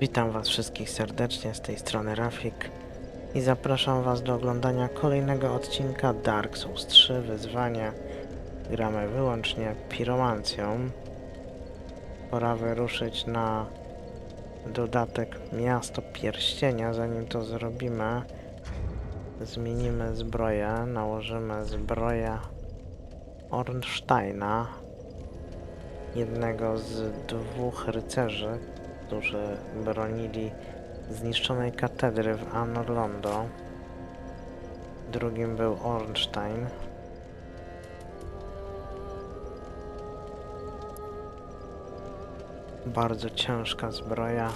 Witam Was wszystkich serdecznie z tej strony Rafik i zapraszam Was do oglądania kolejnego odcinka Dark Souls 3 Wyzwanie. Gramy wyłącznie piromancją. Pora wyruszyć na dodatek Miasto Pierścienia. Zanim to zrobimy, zmienimy zbroję, nałożymy zbroję Ornsteina, jednego z dwóch rycerzy, którzy bronili zniszczonej katedry w Anor Londo. Drugim był Ornstein. Bardzo ciężka zbroja.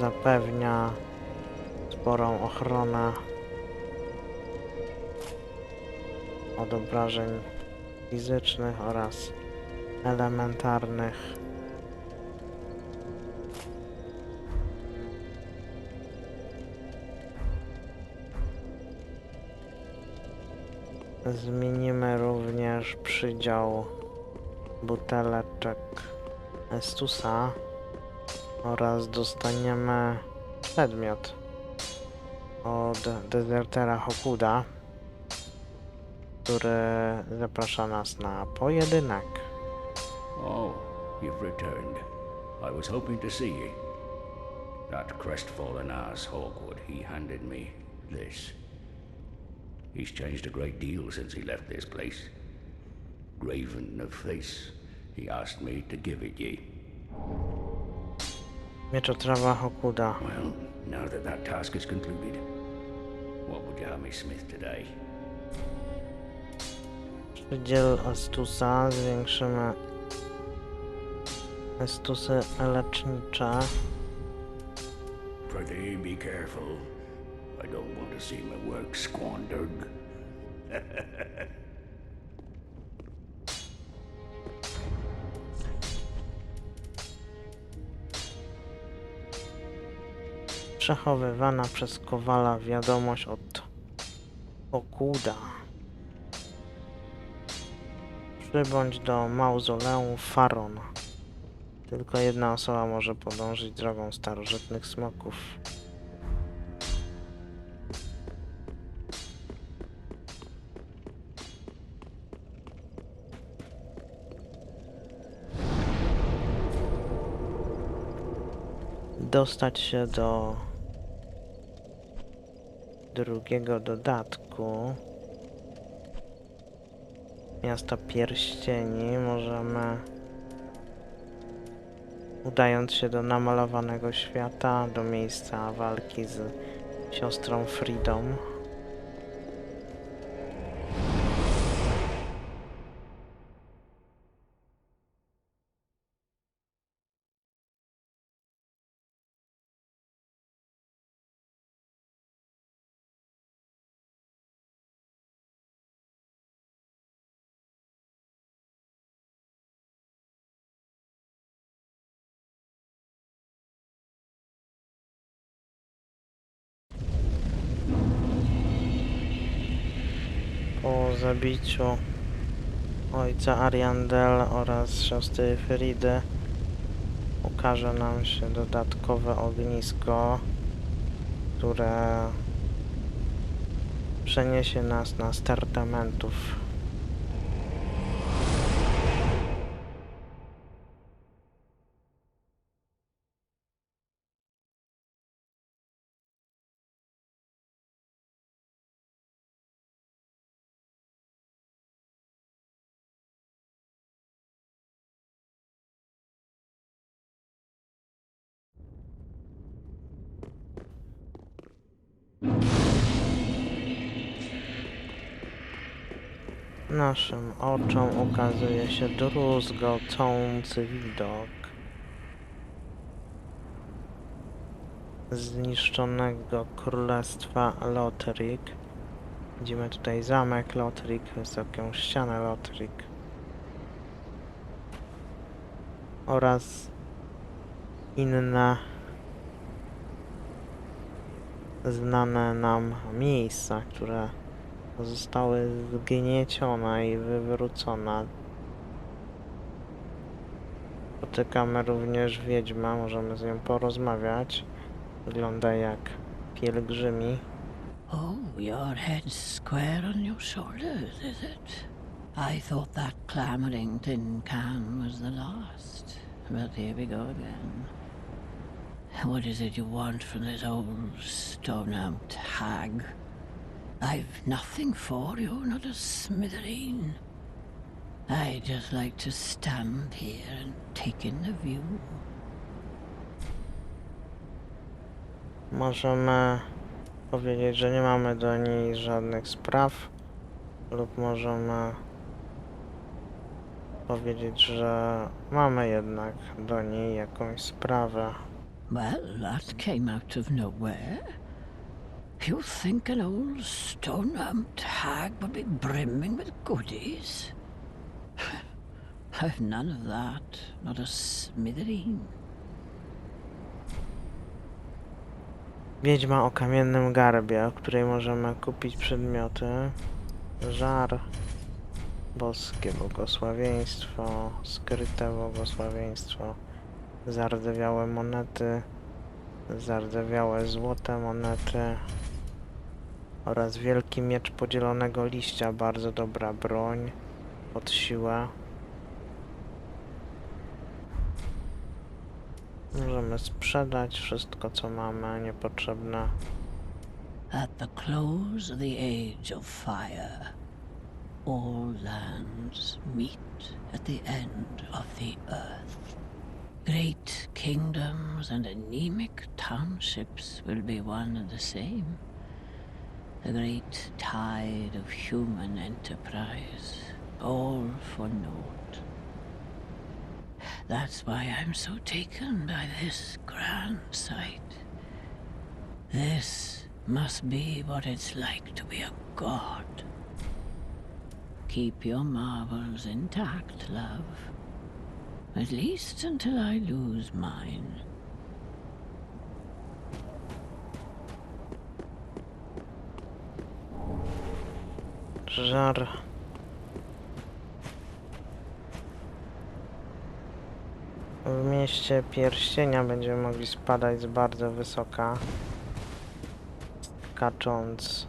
Zapewnia sporą ochronę od obrażeń fizycznych oraz elementarnych. Zmienimy również przydział buteleczek Estusa oraz dostaniemy przedmiot od dezertera Hokuda, który zaprasza nas na pojedynek. Oh, you've returned. I was hoping to see you. That crestfallen ass Hawkwood, he handed me this. He's changed a great deal since he left this place. Graven of face, he asked me to give it ye. Hokuda. Well, now that that task is concluded, what would you have me smith today? Przydziel Estusa, zwiększymy Estusy lecznicze. Prithee, be careful. I don't want to see my work squandered. Przechowywana przez Kowala wiadomość od Okuda. Przybądź do mauzoleum Faron. Tylko jedna osoba może podążyć drogą starożytnych smoków. Dostać się do drugiego dodatku miasta pierścieni możemy udając się do namalowanego świata, do miejsca walki z siostrą Fridą. Po zabiciu ojca Ariandel oraz siostry Fridy ukaże nam się dodatkowe ognisko, które przeniesie nas na startamentów. Naszym oczom ukazuje się druzgocący widok zniszczonego królestwa Lothric. Widzimy tutaj zamek Lothric, wysoką ścianę Lothric oraz inne znane nam miejsca, które zostały zgniecione i wywrócone. Spotykamy również wiedźmę, możemy z nią porozmawiać. Wygląda jak pielgrzymi. Oh, your head's square on your shoulders, is it? I thought that clamoring tin can was the last. But here we go again. What is it you want from this old stone-out hag? I've nothing for you, not a smithereen. I just like to stand here and take in the view. Możemy powiedzieć, że nie mamy do niej żadnych spraw, lub możemy powiedzieć, że mamy jednak do niej jakąś sprawę. Well, that came out of nowhere. You think an old stone-humped hag would be brimming with goodies? I've none of that, not a smithereen. Wiedźma o kamiennym garbie, o której możemy kupić przedmioty. Żar, boskie błogosławieństwo, skryte błogosławieństwo, zardzewiałe monety, zardzewiałe złote monety oraz wielki miecz podzielonego liścia, bardzo dobra broń pod siłę. Możemy sprzedać wszystko, co mamy niepotrzebne. At the close of the age of fire, all lands meet at the end of the earth. Great kingdoms and anemic townships will be one and the same. The great tide of human enterprise, all for naught. That's why I'm so taken by this grand sight. This must be what it's like to be a god. Keep your marvels intact, love. At least until I lose mine. Żar. W mieście pierścienia będziemy mogli spadać z bardzo wysoka, skacząc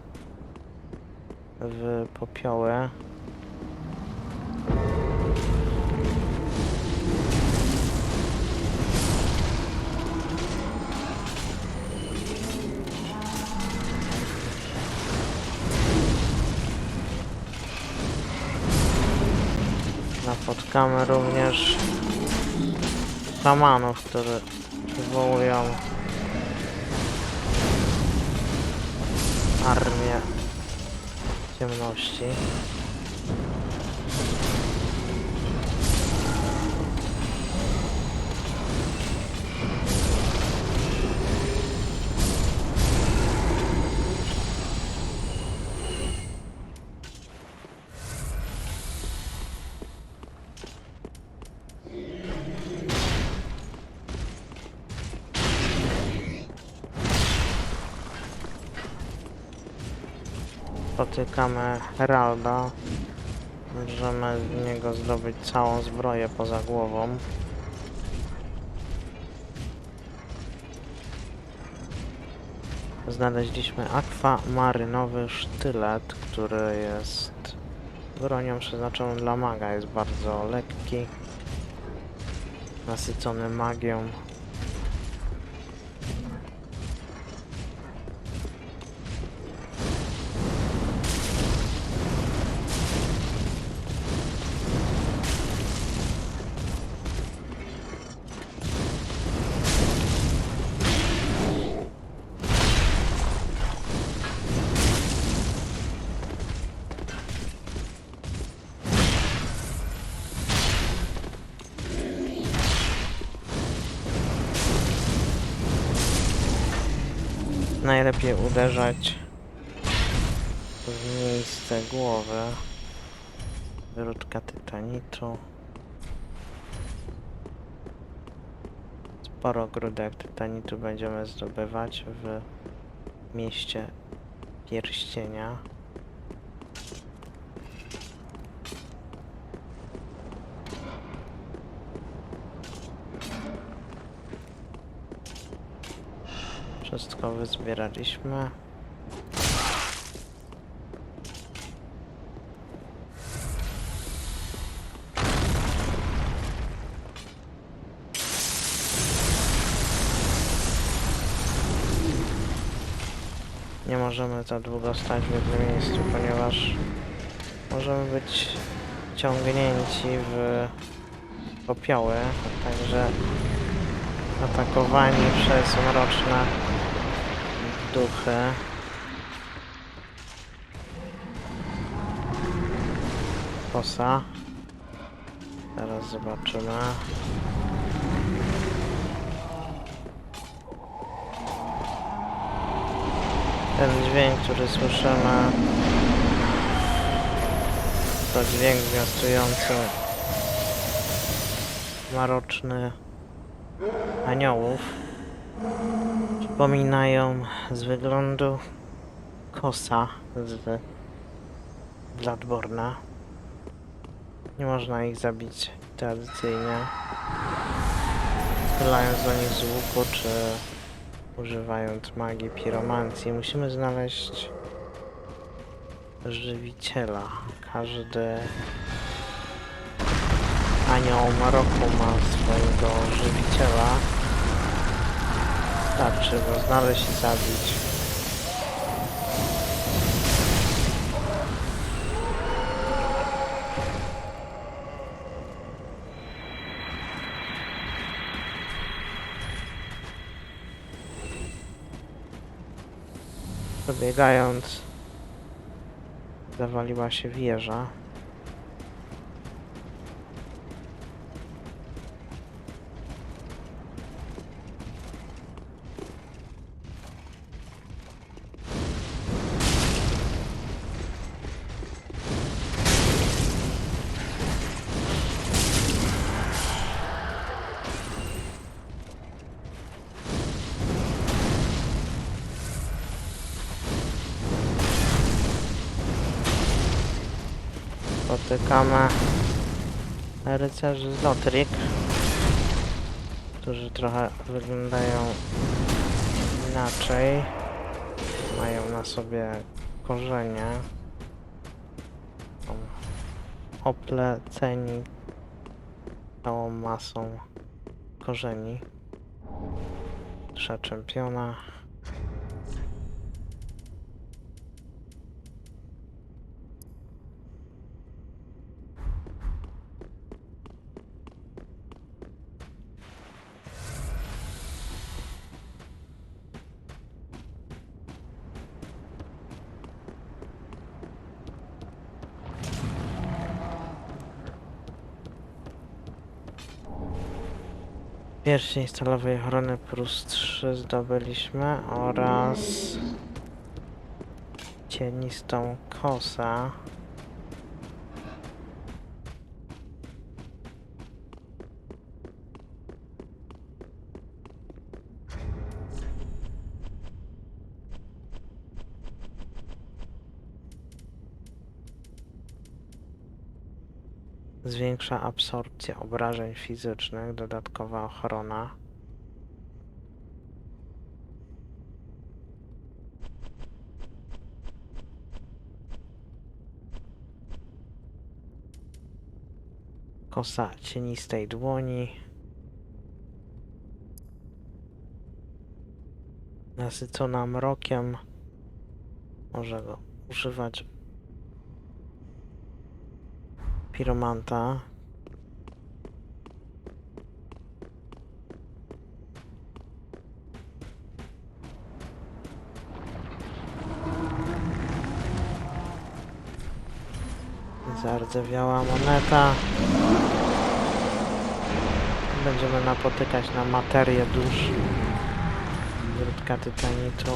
w popioły. Napotkamy również szamanów, którzy wywołują armię ciemności. Spotykamy Heralda. Możemy z niego zdobyć całą zbroję poza głową. Znaleźliśmy akwamarynowy sztylet, który jest bronią przeznaczoną dla maga. Jest bardzo lekki, nasycony magią. Najlepiej uderzać w miejsce głowy. Wyrutka tytanitu. Sporo grudek tytanitu będziemy zdobywać w mieście pierścienia. Wszystko wyzbieraliśmy. Nie możemy za długo stać w jednym miejscu, ponieważ możemy być ciągnięci w popioły, także atakowani przez mroczne duchy. Kosa. Teraz zobaczymy. Ten dźwięk, który słyszymy, to dźwięk zwiastujący maroczny aniołów. Przypominają z wyglądu kosa z Bloodborna. Nie można ich zabić tradycyjnie. Strzelając do nich z łuku, czy używając magii piromancji. Musimy znaleźć żywiciela. Każdy anioł Maroku ma swojego żywiciela. Starczy go znaleźć i zabić. Dobiegając, zawaliła się wieża. Spotykamy rycerzy z Lotrik, którzy trochę wyglądają inaczej. Mają na sobie korzenie. Są opleceni całą masą korzeni. Trza czempiona. Pierścień stalowej ochrony plus 3 zdobyliśmy oraz cienistą kosę. Zwiększa absorpcję obrażeń fizycznych, dodatkowa ochrona. Kosa cienistej dłoni. Nasycona mrokiem. Może go używać piromanta. Zardzewiała moneta. Będziemy napotykać na materię dusz. Grudka tytanitu.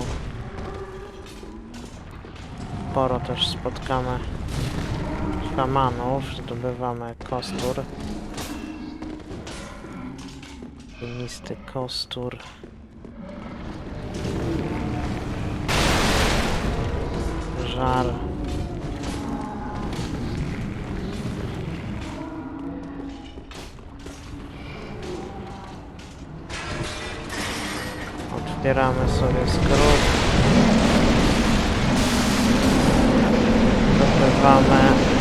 Sporo też spotkamy szamanów, zdobywamy kostur. Ciennisty kostur. Żar. Zbieramy sobie skrót. Zdobywamy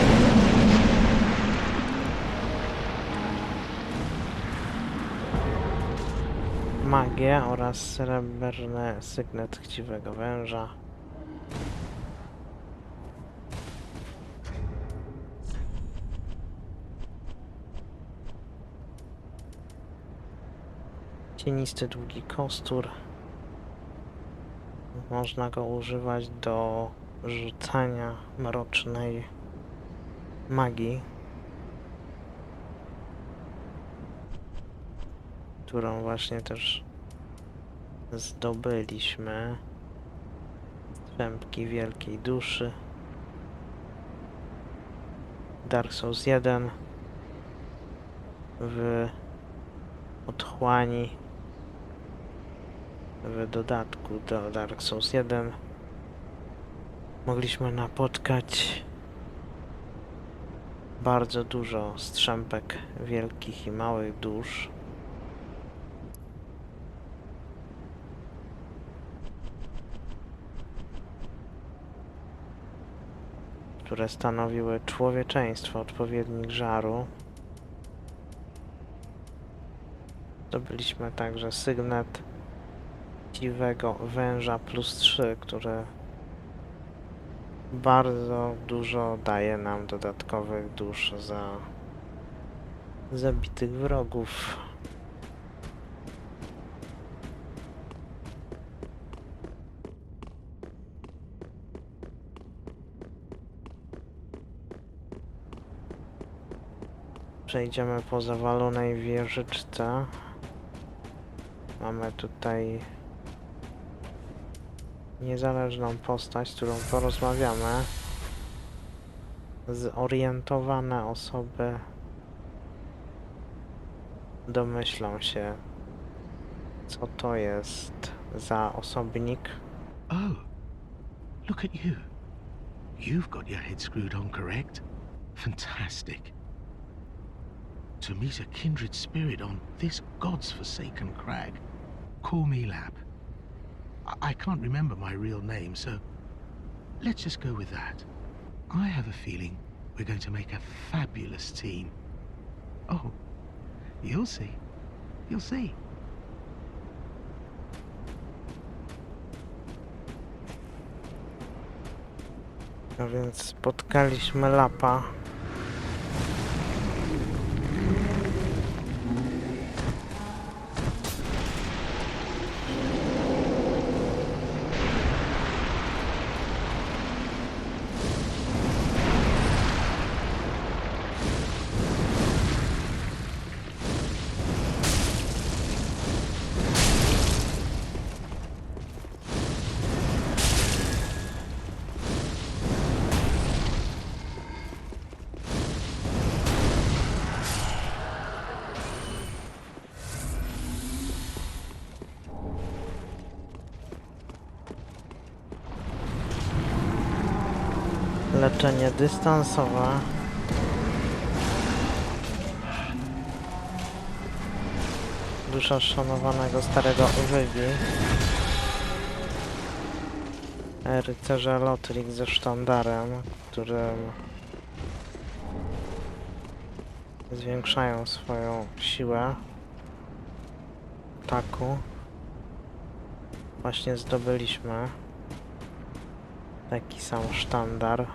magię oraz srebrny sygnet chciwego węża. Cienisty długi kostur. Można go używać do rzucania mrocznej magii, którą właśnie też zdobyliśmy. Strzępki wielkiej duszy. Dark Souls 1 w otchłani w dodatku do Dark Souls 1 mogliśmy napotkać bardzo dużo strzępek wielkich i małych dusz. Które stanowiły człowieczeństwo, odpowiednik żaru. Zdobyliśmy także sygnet dziwego węża plus 3, który bardzo dużo daje nam dodatkowych dusz za zabitych wrogów. Przejdziemy po zawalonej wieżyczce. Mamy tutaj niezależną postać, z którą porozmawiamy. Zorientowane osoby domyślą się, co to jest za osobnik. Oh, look at you. You've got your head screwed on correct. Fantastic. To meet a kindred spirit on this god's forsaken crag. Call me Lap. I, I can't remember my real name, so let's just go with that. I have a feeling we're going to make a fabulous team. Oh, you'll see. You'll see. No więc spotkaliśmy Lapa. Leczenie dystansowe. Dusza szanowanego starego Wygi. Rycerza Lotrik ze sztandarem, którym zwiększają swoją siłę ataku. Właśnie zdobyliśmy taki sam sztandar.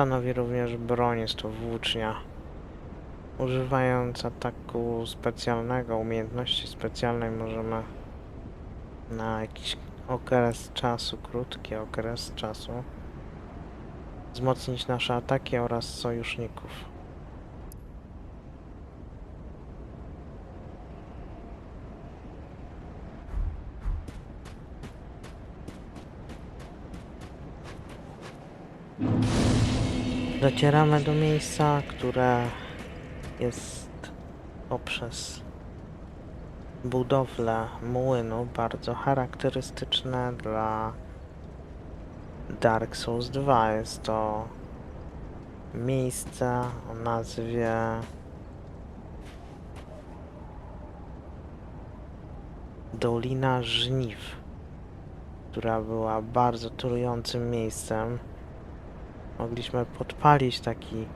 Stanowi również broń, jest to włócznia. Używając ataku specjalnego, umiejętności specjalnej możemy na jakiś okres czasu, krótki okres czasu wzmocnić nasze ataki oraz sojuszników. Docieramy do miejsca, które jest poprzez budowlę młynu bardzo charakterystyczne dla Dark Souls 2. Jest to miejsce o nazwie Dolina Żniw, która była bardzo trującym miejscem. Mogliśmy podpalić taki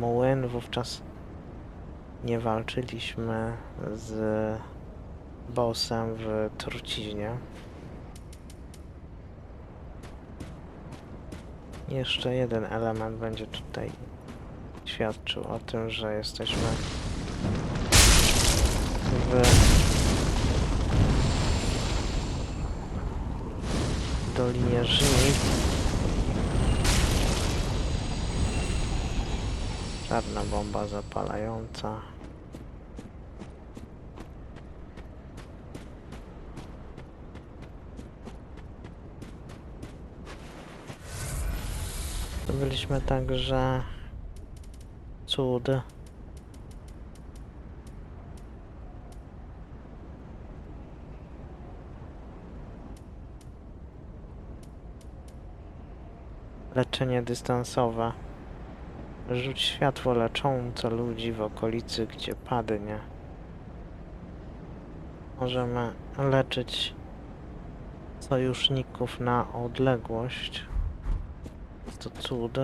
młyn, wówczas nie walczyliśmy z bossem w truciźnie. Jeszcze jeden element będzie tutaj świadczył o tym, że jesteśmy w Dolinie Żniw. Czarna bomba zapalająca. Byliśmy także cud. Leczenie dystansowe. Rzuć światło leczące ludzi w okolicy, gdzie padnie. Możemy leczyć sojuszników na odległość. Jest to cud.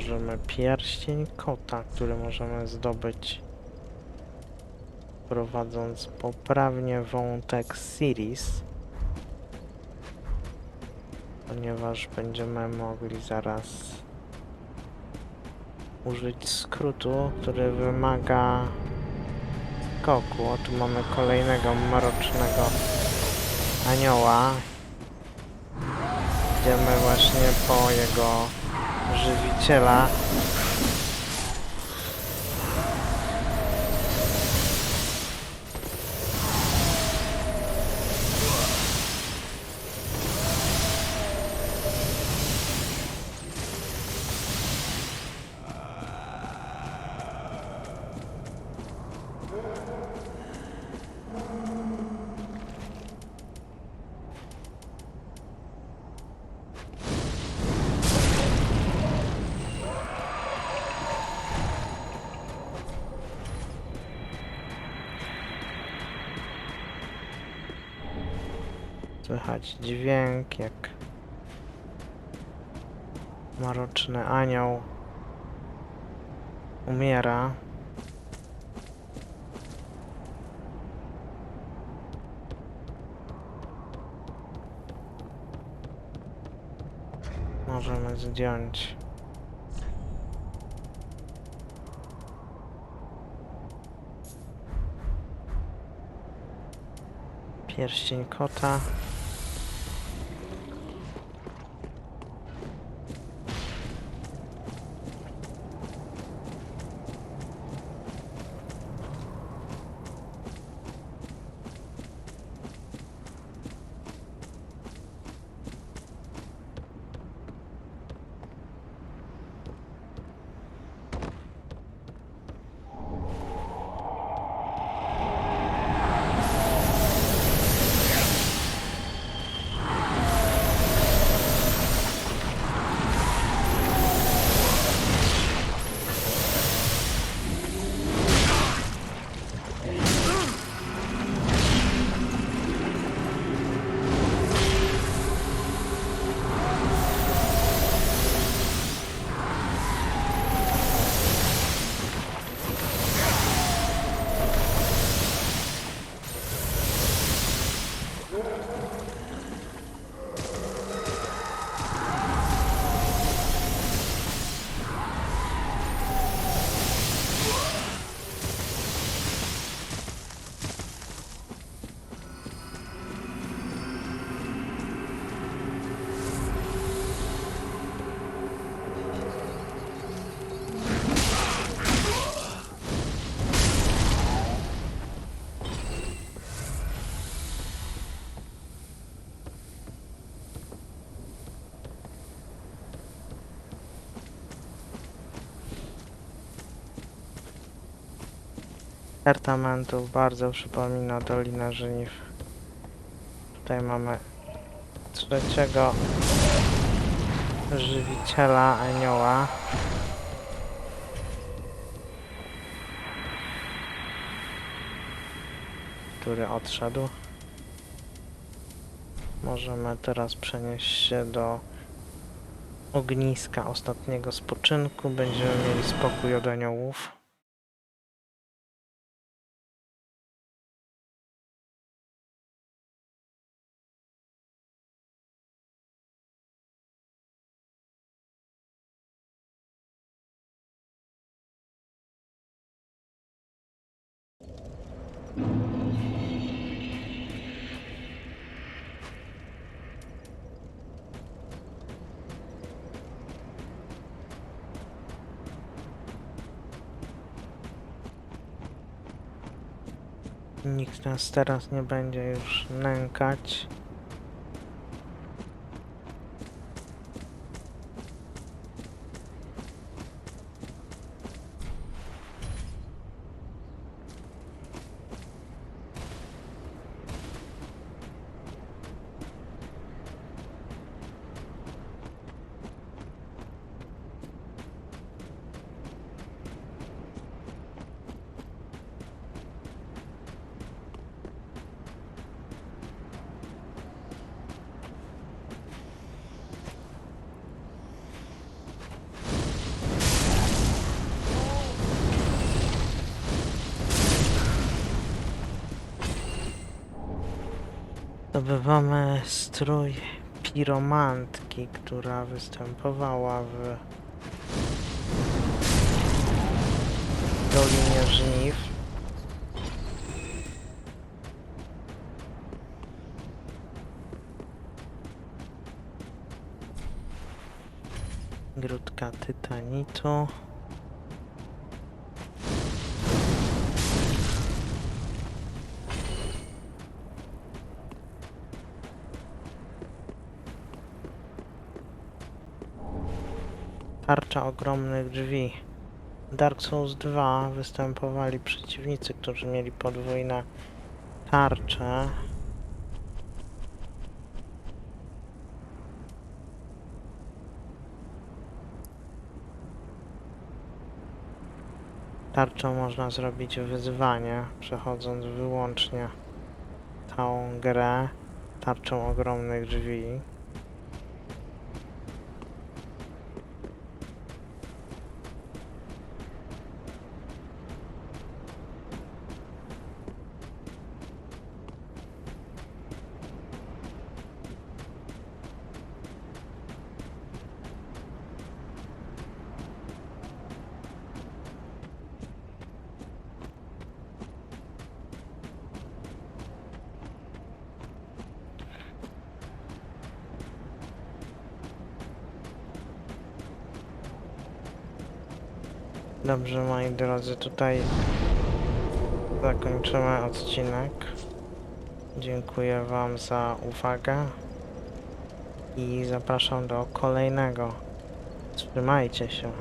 Nałożymy pierścień kota, który możemy zdobyć prowadząc poprawnie wątek Series ponieważ będziemy mogli zaraz użyć skrótu, który wymaga skoku. O, tu mamy kolejnego mrocznego anioła. Idziemy właśnie po jego żywiciela. Słychać dźwięk jak mroczny anioł umiera. Możemy zdjąć pierścień kota. Pertamentów bardzo przypomina Dolinę Żniw. Tutaj mamy trzeciego żywiciela anioła. Który odszedł. Możemy teraz przenieść się do ogniska ostatniego spoczynku. Będziemy mieli spokój od aniołów. Nikt nas teraz nie będzie już nękać. Zdobywamy strój piromantki, która występowała w Dolinie Żniw. Grudka tytanitu. Tarcza ogromnych drzwi. W Dark Souls 2 występowali przeciwnicy, którzy mieli podwójne tarcze. Tarczą można zrobić wyzwanie, przechodząc wyłącznie całą grę tarczą ogromnych drzwi. Dobrze, moi drodzy, tutaj zakończymy odcinek. Dziękuję Wam za uwagę i zapraszam do kolejnego. Trzymajcie się.